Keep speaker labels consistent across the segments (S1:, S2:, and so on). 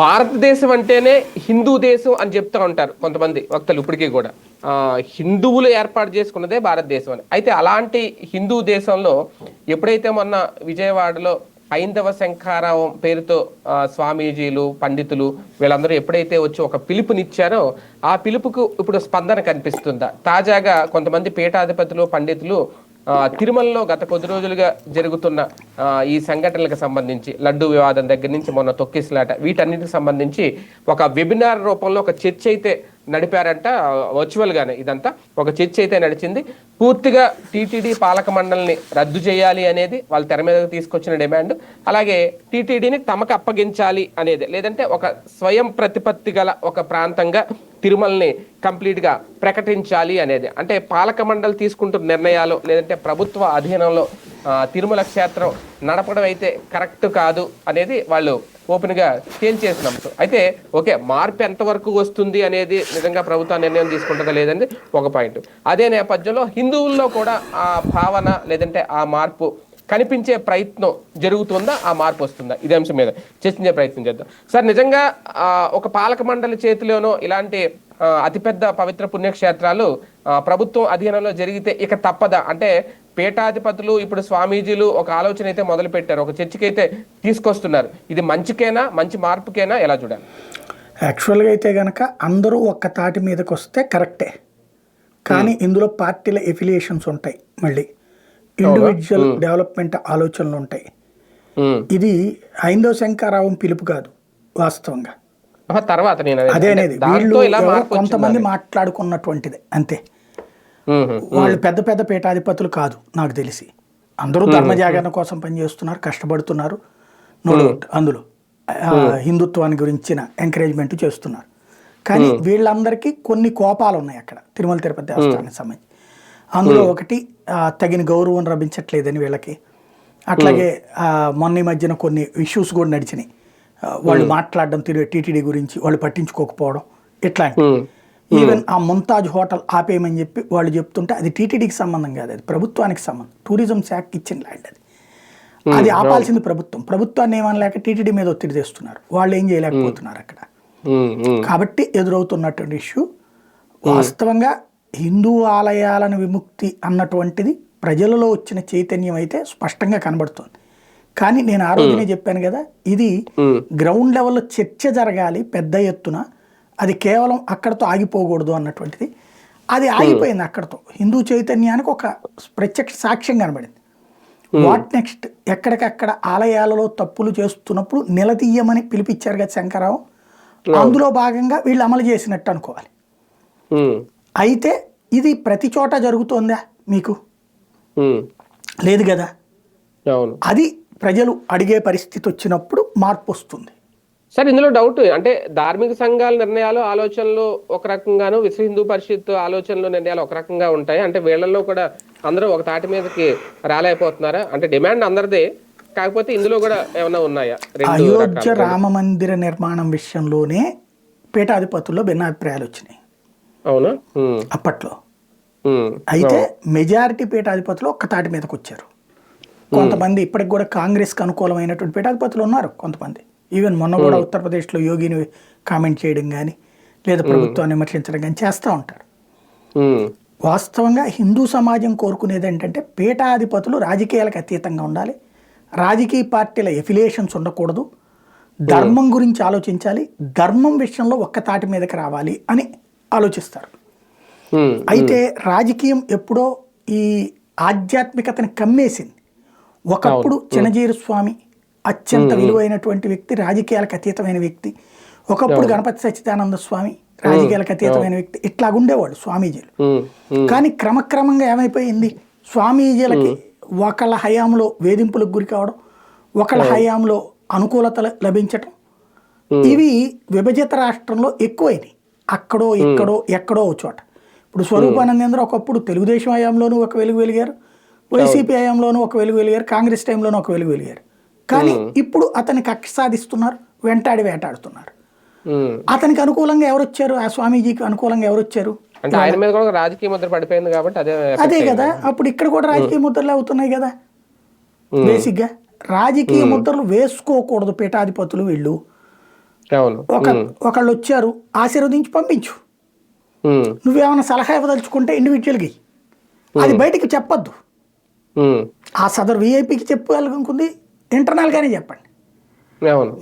S1: భారతదేశం అంటేనే హిందూ దేశం అని చెప్తూ ఉంటారు కొంతమంది వక్తలు ఇప్పటికీ కూడా. హిందువులు ఏర్పాటు చేసుకున్నదే భారతదేశం అని. అయితే అలాంటి హిందూ దేశంలో ఎప్పుడైతే మొన్న విజయవాడలో హైందవ శంఖారావం పేరుతో స్వామీజీలు పండితులు వీళ్ళందరూ ఎప్పుడైతే వచ్చి ఒక పిలుపునిచ్చారో ఆ పిలుపుకు ఇప్పుడు స్పందన కనిపిస్తుందా? తాజాగా కొంతమంది పీఠాధిపతులు పండితులు తిరుమలలో గత కొద్ది రోజులుగా జరుగుతున్న ఈ సంఘటనలకు సంబంధించి లడ్డు వివాదం దగ్గర నుంచి మొన్న తొక్కిసలాట వీటన్నిటికి సంబంధించి ఒక వెబినార్ రూపంలో ఒక చర్చ అయితే నడిపారంట వర్చువల్గానే ఇదంతా. ఒక చర్చ అయితే నడిచింది. పూర్తిగా టీటీడీ పాలక మండలిని రద్దు చేయాలి అనేది వాళ్ళ తెర మీద తీసుకొచ్చిన డిమాండ్. అలాగే టీటీడీని తమకు అప్పగించాలి అనేది. లేదంటే ఒక స్వయం ప్రతిపత్తి గల ఒక ప్రాంతంగా తిరుమలని కంప్లీట్గా ప్రకటించాలి అనేది. అంటే పాలక మండలి తీసుకుంటున్న నిర్ణయాలు లేదంటే ప్రభుత్వ అధీనంలో తిరుమల క్షేత్రం నడపడం అయితే కరెక్ట్ కాదు అనేది వాళ్ళు ఓపెన్గా చేంజ్ తేల్చేసిన అంశం అయితే ఓకే మార్పు ఎంతవరకు వస్తుంది అనేది నిజంగా ప్రభుత్వం నిర్ణయం తీసుకుంటుందా లేదండి ఒక పాయింట్. అదే నేపథ్యంలో హిందువుల్లో కూడా ఆ భావన లేదంటే ఆ మార్పు కనిపించే ప్రయత్నం జరుగుతుందా? ఆ మార్పు వస్తుందా? ఇదే అంశం మీద చర్చించే ప్రయత్నం చేద్దాం. సార్ నిజంగా ఒక పాలక మండలి చేతిలోనో ఇలాంటి అతిపెద్ద పవిత్ర పుణ్యక్షేత్రాలు ప్రభుత్వం అధీనంలో జరిగితే ఇక తప్పదా? అంటే పీఠాధిపతులు ఇప్పుడు స్వామీజీలు ఒక ఆలోచన అయితే మొదలు పెట్టారు ఒక చర్చకి అయితే తీసుకొస్తున్నారు. ఇది మంచికేనా మంచి మార్పుకేనా ఎలా చూడాలి?
S2: యాక్చువల్గా అయితే గనక అందరూ ఒక్క తాటి మీదకి వస్తే కరెక్టే. కానీ ఇందులో పార్టీల ఎఫిలియేషన్స్ ఉంటాయి మళ్ళీ. ఇండివిజువల్ డెవలప్మెంట్ ఆలోచనలు ఉంటాయి. ఇది హైందవ శంకారావం పిలుపు కాదు వాస్తవంగా.
S1: తర్వాత.
S2: అదే అనేది. వీళ్ళు కొంతమంది మాట్లాడుకున్నటువంటిది అంతే. వాళ్ళు పెద్ద పెద్ద పీఠాధిపతులు కాదు నాకు తెలిసి. అందరూ ధర్మ జాగరణ కోసం పనిచేస్తున్నారు కష్టపడుతున్నారు. అందులో హిందుత్వాన్ని గురించిన ఎంకరేజ్మెంట్ చేస్తున్నారు. కానీ వీళ్ళందరికీ కొన్ని కోపాలు ఉన్నాయి అక్కడ తిరుమల తిరుపతి దేవస్థానానికి సంబంధించి. అందులో ఒకటి తగిన గౌరవం లభించట్లేదని వీళ్ళకి. అట్లాగే మొన్న మధ్యన కొన్ని ఇష్యూస్ కూడా నడిచినాయి. వాళ్ళు మాట్లాడడం తిరిగి టీటీడీ గురించి వాళ్ళు పట్టించుకోకపోవడం ఇట్లాంటి
S1: ఉమ్.
S2: ఈవెన్ ఆ ముంతాజ్ హోటల్ ఆపేయమని చెప్పి వాళ్ళు చెప్తుంటే అది టీటీడీకి సంబంధం కాదు అది ప్రభుత్వానికి సంబంధం. టూరిజం శాఖకి ఇచ్చిన ల్యాండ్ అది. అది ఆపాల్సింది ప్రభుత్వం. ప్రభుత్వాన్ని ఏమనలేక టీటీడీ మీద ఒత్తిడి తెస్తున్నారు. వాళ్ళు ఏం చేయలేకపోతున్నారు అక్కడ.
S1: ఉమ్, ఉమ్.
S2: కాబట్టి ఎదురవుతున్నటువంటి ఇష్యూ వాస్తవంగా హిందూ ఆలయాలను విముక్తి అన్నటువంటిది ప్రజలలో వచ్చిన చైతన్యం అయితే స్పష్టంగా కనబడుతోంది. కానీ నేను ఆ రోజునే చెప్పాను కదా ఇది గ్రౌండ్ లెవెల్లో చర్చ జరగాలి పెద్ద ఎత్తున. అది కేవలం అక్కడతో ఆగిపోకూడదు అన్నటువంటిది. అది ఆగిపోయింది అక్కడతో. హిందూ చైతన్యానికి ఒక ప్రత్యక్ష సాక్ష్యం కనబడింది. వాట్ నెక్స్ట్ ఎక్కడికక్కడ ఆలయాలలో తప్పులు చేస్తున్నప్పుడు నిలదీయమని పిలిపించారు కదా శంకరావు అందులో భాగంగా వీళ్ళు అమలు చేసినట్టు అనుకోవాలి. అయితే ఇది ప్రతి చోట జరుగుతోందా మీకు. లేదు కదా? అది ప్రజలు అడిగే పరిస్థితి వచ్చినప్పుడు మార్పు వస్తుంది.
S1: సార్ ఇందులో డౌట్ అంటే ధార్మిక సంఘాల నిర్ణయాలు ఆలోచనలు ఒక రకంగాను విశ్వ హిందూ పరిషత్ ఆలోచనలు నిర్ణయాలు ఒక రకంగా ఉంటాయి. అంటే వీళ్ళల్లో కూడా అందరూ ఒక తాటి మీదకి రాలేకపోతున్నారా? అంటే డిమాండ్ అందరిదే. కాకపోతే ఇందులో కూడా ఏమైనా ఉన్నాయా?
S2: అయోధ్య రామ మందిర నిర్మాణం విషయంలోనే పీఠాధిపతుల్లో భిన్నాభిప్రాయాలు వచ్చినాయి.
S1: అవునా?
S2: అప్పట్లో. అయితే మెజారిటీ పీఠాధిపతులు ఒక్క తాటి మీదకి వచ్చారు. కొంతమంది ఇప్పటికి కూడా కాంగ్రెస్కి అనుకూలమైనటువంటి పీఠాధిపతులు ఉన్నారు కొంతమంది. ఈవెన్ మొన్న కూడా ఉత్తరప్రదేశ్లో యోగిని కామెంట్ చేయడం కానీ లేదా ప్రభుత్వాన్ని విమర్శించడం కానీ చేస్తూ ఉంటారు.
S1: ఉమ్,
S2: వాస్తవంగా హిందూ సమాజం కోరుకునేది ఏంటంటే పీఠాధిపతులు రాజకీయాలకు అతీతంగా ఉండాలి. రాజకీయ పార్టీల ఎఫిలియేషన్స్ ఉండకూడదు. ధర్మం గురించి ఆలోచించాలి. ధర్మం విషయంలో ఒక్క తాటి మీదకి రావాలి అని ఆలోచిస్తారు. అయితే రాజకీయం ఎప్పుడో ఈ ఆధ్యాత్మికతని కమ్మేసింది. ఒకప్పుడు చిన్నజీరు స్వామి అత్యంత విలువైనటువంటి వ్యక్తి రాజకీయాలకు అతీతమైన వ్యక్తి. ఒకప్పుడు గణపతి సచ్చిదానంద స్వామి రాజకీయాలకు అతీతమైన వ్యక్తి. ఇట్లాగుండేవాళ్ళు స్వామీజీలు. కానీ క్రమక్రమంగా ఏమైపోయింది? స్వామీజీలకి ఒకళ్ళ హయాంలో వేధింపులకు గురి కావడం ఒకళ్ళ హయాంలో అనుకూలత లభించటం. ఇవి విభజిత రాష్ట్రంలో ఎక్కువైనాయి. అక్కడో ఇక్కడో ఎక్కడో చోట. ఇప్పుడు స్వరూపానందేంద్ర ఒకప్పుడు తెలుగుదేశం హయాంలోనూ ఒక వెలుగు వెలిగారు. వైసీపీ హయాంలోనూ ఒక వెలుగు వెలిగారు. కాంగ్రెస్ టైంలోనూ ఒక వెలుగు వెలిగారు. కానీ ఇప్పుడు అతని కక్ష సాధిస్తున్నారు వెంటాడి వేటాడుతున్నారు. అతనికి అనుకూలంగా ఎవరు వచ్చారు ఆ స్వామీజీకి అనుకూలంగా ఎవరు వచ్చారు
S1: అంటే ఆయన మీద కూడా ఒక రాజకీయ ముద్ర పడిపోయింది కాబట్టి అదే
S2: అదే కదా అప్పుడు ఇక్కడ కూడా రాజకీయ ముద్రలు అవుతున్నాయి కదా. బేసిక్గా రాజకీయ ముద్రలు వేసుకోకూడదు పీఠాధిపతులు వీళ్ళు. ఒక ఒకళ్ళు వచ్చారు ఆశీర్వదించి పంపించు. నువ్వేమైనా సలహా ఇవ్వదలుచుకుంటే ఇండివిజువల్కి అది బయటికి చెప్పొద్దు. ఆ సదరు విఐపికి చెప్పగలుగుతుంది ఇంటర్నల్గానే చెప్పండి.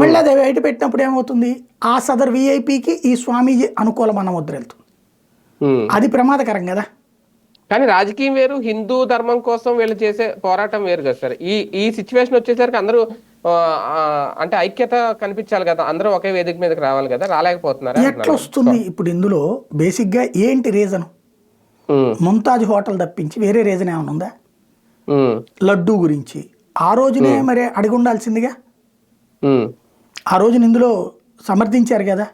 S2: మళ్ళీ అది బయట పెట్టినప్పుడు ఏమవుతుంది? ఆ సదరు విఐపికి ఈ స్వామీజీ అనుకూలం ముద్ర వెళ్తుంది. అది ప్రమాదకరం కదా?
S1: కానీ రాజకీయం వేరు హిందూ ధర్మం కోసం వీళ్ళు చేసే పోరాటం వేరు కదా సార్. ఈ ఈ సిచ్యువేషన్ వచ్చేసరికి అందరూ అంటే ఐక్యత కనిపించాలి కదా. అందరూ ఒకే వేదిక మీదకి రావాలి కదా. రాలేకపోతున్నారా?
S2: ఎట్లా వస్తుంది ఇప్పుడు ఇందులో బేసిక్గా ఏంటి రీజన్? ముంతాజ్ హోటల్ తప్పించి వేరే రీజన్ ఏమైనా ఉందా? లడ్డూ గురించి ఆ రోజునే మరి అడిగి ఉండాల్సిందిగా? ఆ రోజున ఇందులో సమర్థించారు కదా?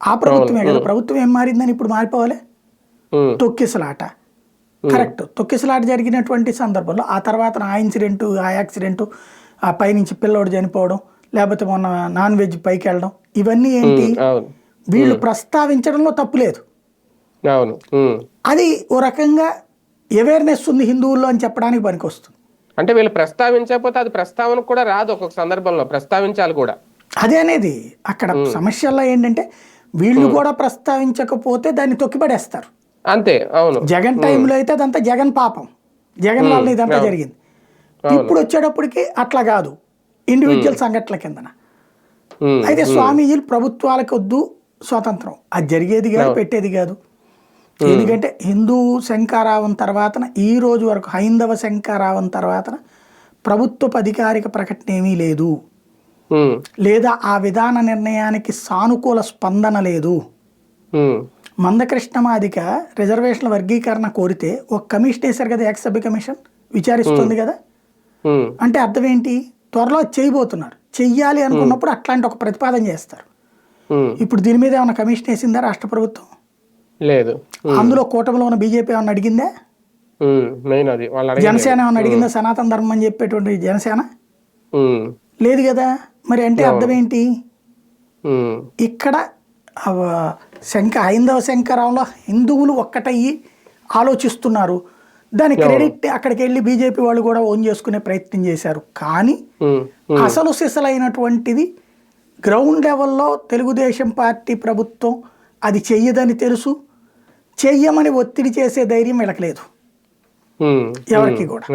S2: ఆ ప్రభుత్వమే కదా? ప్రభుత్వం ఏం మారిందని ఇప్పుడు మారిపోవాలి? తొక్కిసలాట. కరెక్ట్. తొక్కిసలాట జరిగినటువంటి సందర్భంలో ఆ తర్వాత ఆ ఇన్సిడెంట్ ఆ యాక్సిడెంట్ ఆ పైనుంచి పిల్లోడు చనిపోవడం లేకపోతే మొన్న నాన్ వెజ్ పైకి వెళ్ళడం ఇవన్నీ ఏంటి? వీళ్ళు ప్రస్తావించడంలో తప్పు లేదు. అది ఓ రకంగా అవేర్నెస్ ఉంది హిందువుల్లో అని చెప్పడానికి పనికొస్తుంది.
S1: అంటే వీళ్ళు ప్రస్తావించకపోతే అది ప్రస్తావన కూడా రాదు ఒక్కొక్క సందర్భంలో ప్రస్తావించాలి కూడా.
S2: అదే అనేది అక్కడ సమస్యల్లో ఏంటంటే వీళ్ళు కూడా ప్రస్తావించకపోతే దాన్ని తొక్కిపడేస్తారు.
S1: అంతే అవును.
S2: జగన్ టైంలో అయితే అదంతా జగన్ పాపం. జగన్ వల్ల ఇదంతా జరిగింది. ఇప్పుడు వచ్చేటప్పటికి అట్లా కాదు. ఇండివిజువల్ సంఘటనల కిందన. అయితే స్వామీజీలు ప్రభుత్వాలకు వద్దు స్వాతంత్రం. అది జరిగేది కాదు పెట్టేది కాదు. ఎందుకంటే హిందూ శంకారావం తర్వాతన ఈ రోజు వరకు హైందవ శంకారావం తర్వాతన ప్రభుత్వపు అధికారిక ప్రకటన ఏమీ లేదు. లేదా ఆ విధాన నిర్ణయానికి సానుకూల స్పందన లేదు. మందకృష్ణ మాదిక రిజర్వేషన్ల వర్గీకరణ కోరితే ఒక కమిషన్ వేశారు కదా ఎక్స్ సభ్య కమిషన్? విచారిస్తుంది కదా? అంటే అర్థం ఏంటి త్వరలో చేయబోతున్నారు. చెయ్యాలి అనుకున్నప్పుడు అట్లాంటి ఒక ప్రతిపాదన చేస్తారు. ఇప్పుడు దీని మీద ఏమైనా కమిషన్ వేసిందా రాష్ట్ర ప్రభుత్వం?
S1: లేదు.
S2: అందులో కూటమిలో ఉన్న బీజేపీ ఏమైనా అడిగిందా?
S1: మెయిన్ అది వాళ్ళు.
S2: జనసేన ఏమైనా అడిగిందా? సనాతన ధర్మం అని చెప్పేటువంటి జనసేన? లేదు కదా. మరి అంటే అర్థం ఏంటి ఇక్కడ శంక హైందవ శంకరంలో హిందువులు ఒక్కటయ్యి ఆలోచిస్తున్నారు. దాని క్రెడిట్ అక్కడికి వెళ్ళి బీజేపీ వాళ్ళు కూడా ఓన్ చేసుకునే ప్రయత్నం చేశారు. కానీ అసలు సిసలైనటువంటిది గ్రౌండ్ లెవెల్లో తెలుగుదేశం పార్టీ ప్రభుత్వం అది చెయ్యదని తెలుసు. చెయ్యమని ఒత్తిడి చేసే ధైర్యం వీళ్ళకి లేదు. ఎవరికి కూడా.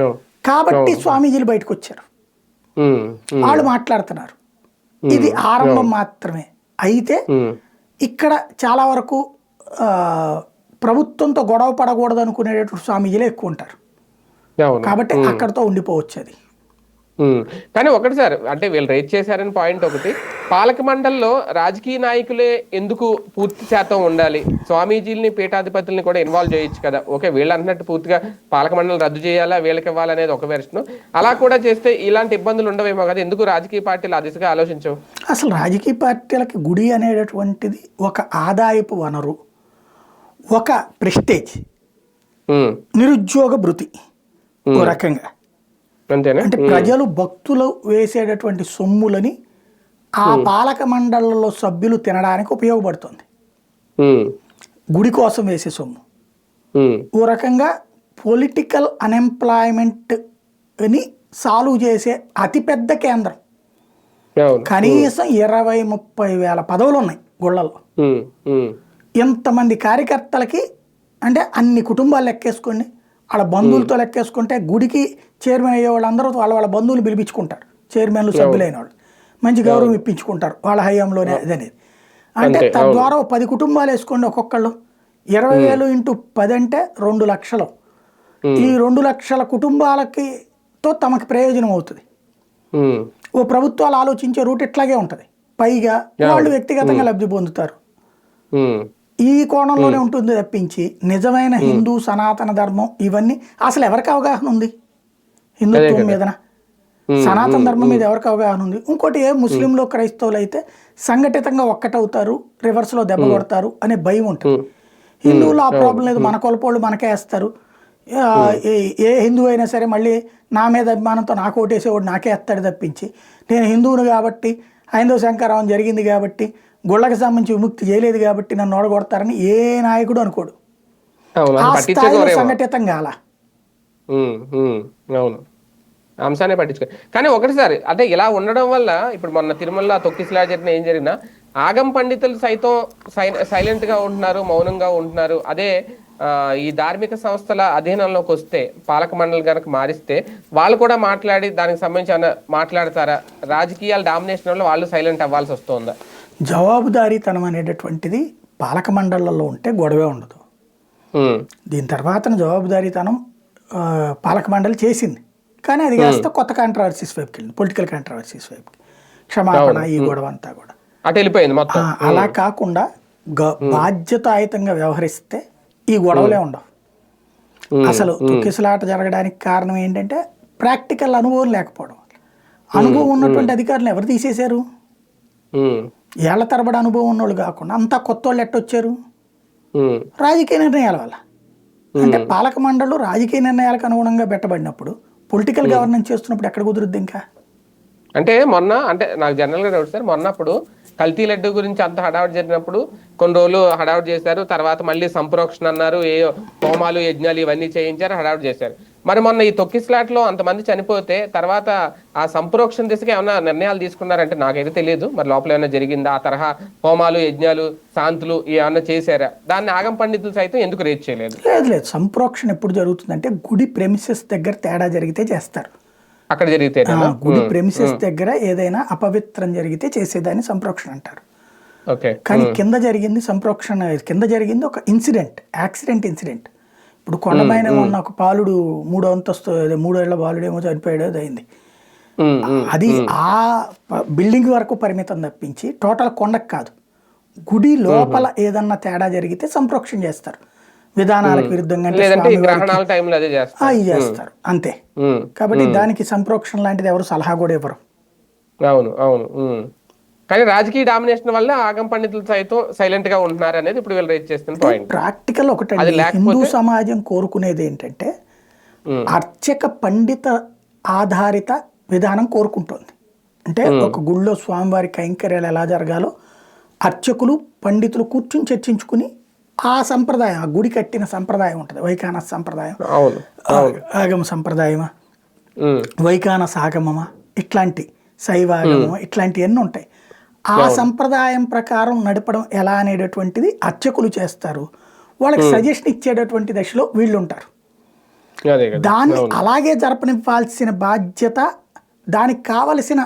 S2: కాబట్టి స్వామీజీలు బయటకు వచ్చారు వాళ్ళు మాట్లాడుతున్నారు. ఇది ఆరంభం మాత్రమే. అయితే ఇక్కడ చాలా వరకు ప్రభుత్వంతో గొడవ పడకూడదు అనుకునేటటువంటి స్వామీజీలే ఎక్కువ ఉంటారు కాబట్టి అక్కడతో ఉండిపోవచ్చు అది.
S1: కానీ ఒకటి సార్ అంటే వీళ్ళు రేట్ చేశారని పాయింట్ ఒకటి. పాలక మండలిలో రాజకీయ నాయకులే ఎందుకు పూర్తి శాతం ఉండాలి? స్వామీజీల్ని పీఠాధిపతుల్ని కూడా ఇన్వాల్వ్ చేయొచ్చు కదా. ఓకే వీళ్ళు అంటున్నట్టు పూర్తిగా పాలక మండలి రద్దు చేయాలా? వీళ్ళకి ఇవ్వాలనేది ఒక వెర్షన్ అలా కూడా చేస్తే ఇలాంటి ఇబ్బందులు ఉండవేమో కదా. ఎందుకు రాజకీయ పార్టీలు ఆ దిశగా ఆలోచించవు?
S2: అసలు రాజకీయ పార్టీలకి గుడి అనేటటువంటిది ఒక ఆదాయపు వనరు ఒక ప్రెస్టేజ్. నిరుద్యోగ భృతి ఓ రకంగా.
S1: అంతేనా?
S2: అంటే ప్రజలు భక్తులు వేసేటటువంటి సొమ్ములని ఆ పాలక మండళ్ళలో సభ్యులు తినడానికి ఉపయోగపడుతుంది. గుడి కోసం వేసే సొమ్ము. ఓ రకంగా పొలిటికల్ అన్ఎంప్లాయ్మెంట్ని సాల్వ్ చేసే అతిపెద్ద కేంద్రం. కనీసం ఇరవై ముప్పై వేల పదవులు ఉన్నాయి
S1: ఉమ్,
S2: ఇంతమంది కార్యకర్తలకి అంటే అన్ని కుటుంబాలు లెక్కేసుకోండి వాళ్ళ బంధువులతో లెక్కేసుకుంటే గుడికి చైర్మన్ అయ్యే వాళ్ళందరూ వాళ్ళ వాళ్ళ బంధువులు పిలిపించుకుంటారు. చైర్మన్లు సభ్యులైన వాళ్ళు మంచి గౌరవం ఇప్పించుకుంటారు వాళ్ళ హయాంలోనే అదనేది. అంటే తద్వారా పది కుటుంబాలు వేసుకోండి ఒక్కొక్కళ్ళు. ఇరవై వేలు ఇంటూ పది అంటే రెండు లక్షలు. ఈ రెండు లక్షల కుటుంబాలకి తో తమకి ప్రయోజనం అవుతుంది. ఓ ప్రభుత్వాలు ఆలోచించే రూట్ ఇట్లాగే ఉంటుంది. పైగా వాళ్ళు వ్యక్తిగతంగా లబ్ధి పొందుతారు. ఈ కోణంలోనే ఉంటుంది తప్పించి నిజమైన హిందూ సనాతన ధర్మం ఇవన్నీ అసలు ఎవరికి అవగాహన ఉంది? హిందుత్వం మీదన? సనాతన ధర్మం మీద ఎవరికి అవగాహన ఉంది? ఇంకోటి ఏ ముస్లింలు క్రైస్తవులు అయితే సంఘటితంగా ఒక్కటవుతారు రివర్స్లో దెబ్బ కొడతారు అనే భయం ఉంటుంది. హిందువులు ఆ ప్రాబ్లం లేదు మన కొలపోళ్ళు మనకే వేస్తారు ఏ హిందువు అయినా సరే మళ్ళీ నా మీద అభిమానంతో నాకు ఓటేసేవాడు నాకే వేస్తాడు తప్పించి. నేను హిందువును కాబట్టి హైందవ శంకరావం జరిగింది కాబట్టి గుళ్ళకి సంబంధించి విముక్తి చేయలేదు కాబట్టి నన్ను ఓడగొడతారని ఏ నాయకుడు అనుకోడు. ఆ
S1: అది
S2: స్థాయిలో సంఘటితం కాల.
S1: అవును. అంశాన్ని పట్టించుకో. కానీ ఒకటిసారి అంటే ఇలా ఉండడం వల్ల ఇప్పుడు మొన్న తిరుమల తొక్కిసలా జరిగిన ఏం జరిగినా ఆగం పండితులు సైతం సైలెంట్గా ఉంటున్నారు మౌనంగా ఉంటున్నారు. అదే ఈ ధార్మిక సంస్థల అధీనంలోకి వస్తే పాలక మండలి కనుక మారిస్తే వాళ్ళు కూడా మాట్లాడి దానికి సంబంధించి మాట్లాడతారా? రాజకీయాల డామినేషన్ వల్ల వాళ్ళు సైలెంట్ అవ్వాల్సి వస్తుందా?
S2: జవాబుదారీతనం అనేటటువంటిది పాలక మండళ్ళలో ఉంటే గొడవే ఉండదు. దీని తర్వాత జవాబుదారీతనం పాలక మండలి చేసింది. కానీ అది కాస్త కొత్త కాంట్రవర్సీస్ వైపుకి వెళ్ళింది పొలిటికల్ కాంట్రవర్సీస్ వైపుకి. క్షమాపణ ఈ గొడవ అంతా కూడా. అలా కాకుండా బాధ్యతాయుతంగా వ్యవహరిస్తే ఈ గొడవలే ఉండవు. అసలు తొక్కిసలాట జరగడానికి కారణం ఏంటంటే ప్రాక్టికల్ అనుభవం లేకపోవడం. అనుభవం ఉన్నటువంటి అధికారులు ఎవరు తీసేశారు? ఏళ్ళ తరబడి అనుభవం ఉన్నోళ్ళు కాకుండా అంతా కొత్త వాళ్ళు ఎట్టొచ్చారు రాజకీయ నిర్ణయాల వల్ల. అంటే పాలక మండళ్ళు రాజకీయ నిర్ణయాలకు అనుగుణంగా పెట్టబడినప్పుడు పొలిటికల్ గవర్నెన్స్ చేస్తున్నప్పుడు ఎక్కడ కుదురుద్ది ఇంకా?
S1: అంటే మొన్న అంటే నాకు జనరల్గా డౌట్ సార్ మొన్నప్పుడు కల్తీ లడ్డు గురించి అంత హడావుడి జరిగినప్పుడు కొన్ని రోజులు హడావుడి చేశారు తర్వాత మళ్ళీ సంప్రోక్షణ అన్నారు ఏ హోమాలు యజ్ఞాలు ఇవన్నీ చేయించారు హడావుడి చేశారు. మరి మొన్న ఈ తొక్కిస్లాట్లో అంతమంది చనిపోతే తర్వాత ఆ సంప్రోక్షణ దిశగా ఏమైనా నిర్ణయాలు తీసుకున్నారంటే నాకైతే తెలియదు. మరి లోపల ఏమైనా జరిగిందా? ఆ తరహా హోమాలు యజ్ఞాలు శాంతులు ఏమన్నా చేశారా? దాన్ని ఆగం పండితులు సైతం ఎందుకు రేట్ చేయలేదు?
S2: లేదు లేదు. సంప్రోక్షణ ఎప్పుడు జరుగుతుందంటే గుడి ప్రెమిసెస్ దగ్గర తేడా జరిగితే చేస్తారు.
S1: అక్కడ జరిగితే
S2: గుడి ప్రెమిసెస్ దగ్గర ఏదైనా అపవిత్రం జరిగితే చేసేదాన్ని సంప్రోక్షణ అంటారు.
S1: ఓకే.
S2: కానీ కింద జరిగింది సంప్రోక్షణ కింద జరిగింది ఒక ఇన్సిడెంట్ యాక్సిడెంట్ ఇన్సిడెంట్. ఇప్పుడు కొండపైన ఉన్న ఒక పాలుడు మూడో అంతస్తు అదే మూడో ఏళ్ళ బాలుడు ఏమో చనిపోయాడు అయింది అది ఆ బిల్డింగ్ వరకు పరిమితం తప్పించి టోటల్ కొండకు కాదు గుడి లోపల ఏదన్నా తేడా జరిగితే సంప్రోక్షణ చేస్తారు. విధానాలకు విరుద్ధంగా
S1: అదే చేస్తారు.
S2: ఆ, ఇది చేస్తారు. అంతే. కాబట్టి దానికి సంప్రోక్షణ లాంటిది ఎవరు సలహా కూడా ఇవ్వరు.
S1: అవును అవును. కానీ రాజకీయ డామినేషన్ వల్ల ఆగం పండితులు సైతం సైలెంట్గా ఉంటున్నారు అనేది ఇప్పుడు వీళ్ళు రేట్ చేస్తున్న పాయింట్
S2: ప్రాక్టికల్
S1: లేకపోతే-
S2: హిందూ సమాజం కోరుకునేది ఏంటంటే. అర్చక పండిత ఆధారిత విధానం కోరుకుంటుంది. అంటే ఒక గుళ్ళో స్వామివారి కైంకర్యాలు ఎలా జరగాలో అర్చకులు పండితులు కూర్చుని చర్చించుకుని ఆ సంప్రదాయం ఆ గుడి కట్టిన సంప్రదాయం ఉంటుంది. వైఖాన సంప్రదాయం. ఆగమ సంప్రదాయమా?
S1: ఉమ్.
S2: వైఖాన సాగమమా ఇట్లాంటి శైవాగమమా? ఇట్లాంటివన్నీ ఉంటాయి. ఆ సంప్రదాయం ప్రకారం నడపడం ఎలా అనేటటువంటిది అర్చకులు చేస్తారు. వాళ్ళకి సజెషన్ ఇచ్చేటటువంటి దశలో వీళ్ళు ఉంటారు దాన్ని అలాగే జరపనివ్వాల్సిన బాధ్యత దానికి కావలసిన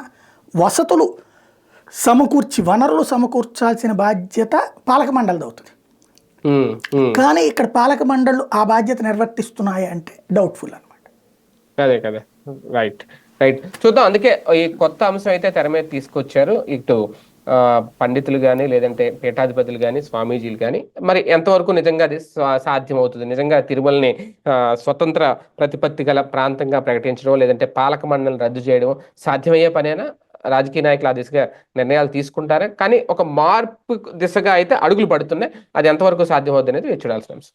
S2: వసతులు సమకూర్చి వనరులు సమకూర్చాల్సిన బాధ్యత పాలక మండలిది అవుతుంది. కానీ ఇక్కడ పాలక మండళ్ళు ఆ బాధ్యత నిర్వర్తిస్తున్నాయి అంటే డౌట్ఫుల్ అనమాట
S1: అదే కదా. రైట్. రైట్. చూద్దాం. అందుకే ఈ కొత్త అంశం అయితే తెర మీద తీసుకొచ్చారు. ఇటు పండితులు కానీ లేదంటే పీఠాధిపతులు కానీ స్వామీజీలు కానీ మరి ఎంతవరకు నిజంగా అది సాధ్యమవుతుంది? సాధ్యం అవుతుంది నిజంగా తిరుమలని స్వతంత్ర ప్రతిపత్తి గల ప్రాంతంగా ప్రకటించడం లేదంటే పాలక మండలిని రద్దు చేయడం సాధ్యమయ్యే పనేనా? రాజకీయ నాయకులు ఆ దిశగా నిర్ణయాలు తీసుకుంటారా? కానీ ఒక మార్పు దిశగా అయితే అడుగులు పడుతున్నాయి. అది ఎంతవరకు సాధ్యం అవుతుంది అనేది చూడాల్సిన అంశం.